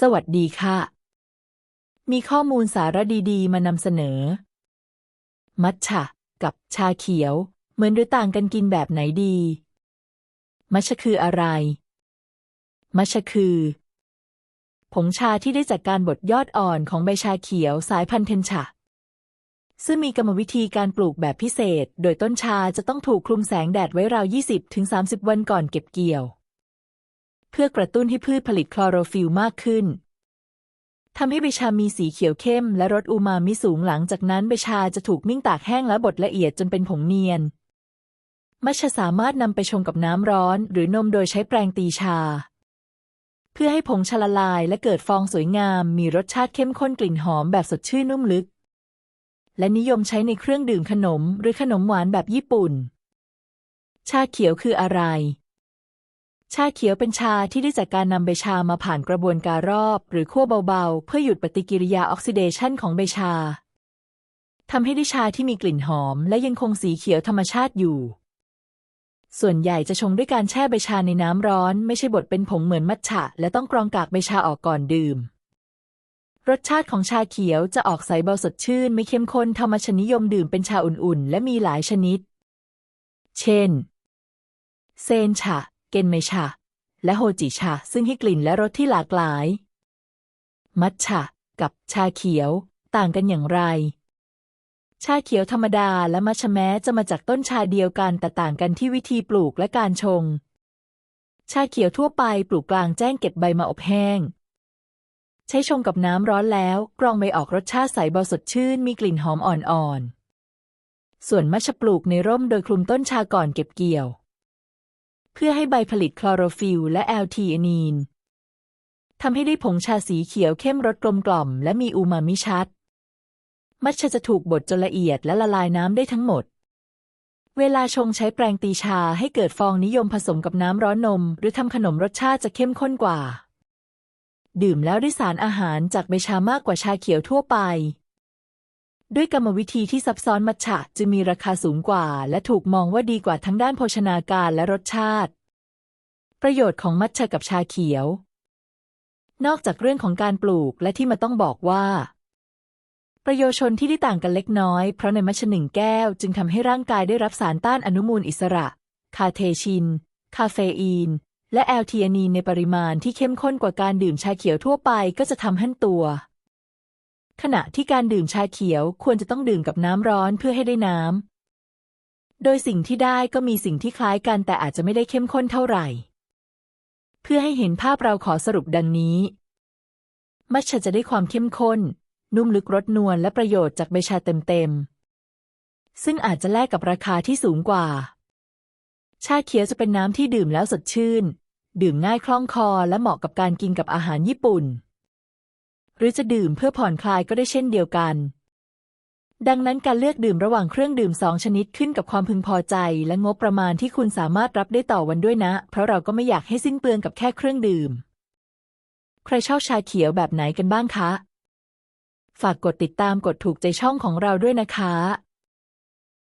สวัสดีค่ะ มีข้อมูลสาระดีๆ มานำเสนอ มัทฉะกับชาเขียว เหมือนหรือต่างกันกินแบบไหนดี มัชฉะคืออะไร มัชฉะคือ ผงชาที่ได้จากการบดยอดอ่อนของใบชาเขียวสายพันธุ์เทนชะซึ่งมีกรรมวิธีการปลูกแบบพิเศษ โดยต้นชาจะต้องถูกคลุมแสงแดดไว้ราว 20-30 วันก่อนเก็บเกี่ยว เพื่อกระตุ้นให้พืชผลิตคลอโรฟิล์มากขึ้นทำให้ใบชามีสีเขียวเข้ม และรสอูมามิสูงหลังจากนั้นใบชาจะถูกมิ่งตากแห้งและบดละเอียดจนเป็นผงเนียน มัชสามารถนำไปชงกับน้ำร้อน หรือนมโดยใช้แปรงตีชา เพื่อให้ผงชาละลายและเกิดฟองสวยงาม มีรสชาติเข้มข้นกลิ่นหอมแบบสดชื่นนุ่มลึก และนิยมใช้ในเครื่องดื่มขนม หรือขนมหวานแบบญี่ปุ่น ชาเขียวคืออะไร ชาเขียวเป็นชาที่ได้จากการนำใบชามาผ่านกระบวนการรอบ หรือคั่วเบาๆ เพื่อหยุดปฏิกิริยาออกซิเดชันของใบชาทำให้ได้ชาที่มีกลิ่นหอม และยังคงสีเขียวธรรมชาติอยู่ ส่วนใหญ่จะชงด้วยการแช่ใบชาในน้ำร้อน ไม่ใช่บดเป็นผงเหมือนมัทฉะ และต้องกรองกากใบชาออกก่อนดื่ม รสชาติของชาเขียวจะออกใสเบาสดชื่น ไม่เข้มข้นธรรมชนิยมดื่มเป็นชาอุ่นๆ และมีหลายชนิด เช่น เซนชา เกนเมชา และโฮจิชา ซึ่งให้กลิ่นและรสที่หลากหลาย มัทฉะกับชาเขียว ต่างกันอย่างไร ชาเขียวธรรมดาและมัชแม้จะมาจากต้นชาเดียวกันแต่ต่างกันที่วิธีปลูกและการชง ชาเขียวทั่วไปปลูกกลางแจ้งเก็บใบมาอบแห้ง ใช้ชงกับน้ำร้อนแล้วกรองใบออกรสชาติใสเบาสดชื่นมีกลิ่นหอมอ่อนๆส่วนมัชปลูกในร่มโดยคลุมต้นชาก่อนเก็บเกี่ยว เพื่อให้ใบผลิตคลอโรฟิลล์และแอลทีอานีนทำให้ได้ผงชาสีเขียวเข้มรสกลมกล่อม และมีอูมามิชัด มัทฉะจะถูกบดจนละเอียดและละลายน้ำได้ทั้งหมด เวลาชงใช้แปรงตีชาให้เกิดฟองนิยมผสมกับน้ำร้อนนม หรือทำขนมรสชาติจะเข้มข้นกว่า ดื่มแล้วได้สารอาหารจากใบชามากกว่าชาเขียวทั่วไป ด้วยกรรมวิธีที่ซับซ้อนมัทฉะจึงมีราคาสูงกว่า และถูกมองว่าดีกว่าทั้งด้านโภชนาการและรสชาติ ประโยชน์ของมัทฉะกับชาเขียว นอกจากเรื่องของการปลูกและที่มาต้องบอกว่า ประโยชน์ชนที่ได้ต่างกันเล็กน้อย เพราะในมัชฉะหนึ่งแก้วจึงทำให้ร่างกายได้รับสารต้านอนุมูลอิสระ คาเทชิน คาเฟอีน และแอลทีอานีนในปริมาณที่เข้มข้นกว่าการดื่มชาเขียวทั่วไปก็จะทำให้ตัว ขณะที่การดื่มชาเขียวควรจะต้องดื่มกับน้ำร้อนเพื่อให้ได้น้ำ โดยสิ่งที่ได้ก็มีสิ่งที่คล้ายกันแต่อาจจะไม่ได้เข้มข้นเท่าไหร่ เพื่อให้เห็นภาพเราขอสรุปดังนี้ มัชชะจะได้ความเข้มข้น นุ่มลึกรสนวลและประโยชน์จากใบชาเต็มๆ ซึ่งอาจจะแลกกับราคาที่สูงกว่า ชาเขียวจะเป็นน้ำที่ดื่มแล้วสดชื่น ดื่มง่ายคล่องคอและเหมาะกับการกินกับอาหารญี่ปุ่น รือจะดื่มเพื่อผ่อนคลายก็ได้เช่นเดียวกัน ดังนั้นการเลือกดื่มระหว่างเครื่องดื่มสองชนิดขึ้นกับความพึงพอใจ และงบประมาณที่คุณสามารถรับได้ต่อวันด้วยนะ เพราะเราก็ไม่อยากให้สิ้นเปลืองกับแค่เครื่องดื่ม ใครชอบชาเขียวแบบไหนกันบ้างคะ ฝากกดติดตามกดถูกใจช่องของเราด้วยนะคะ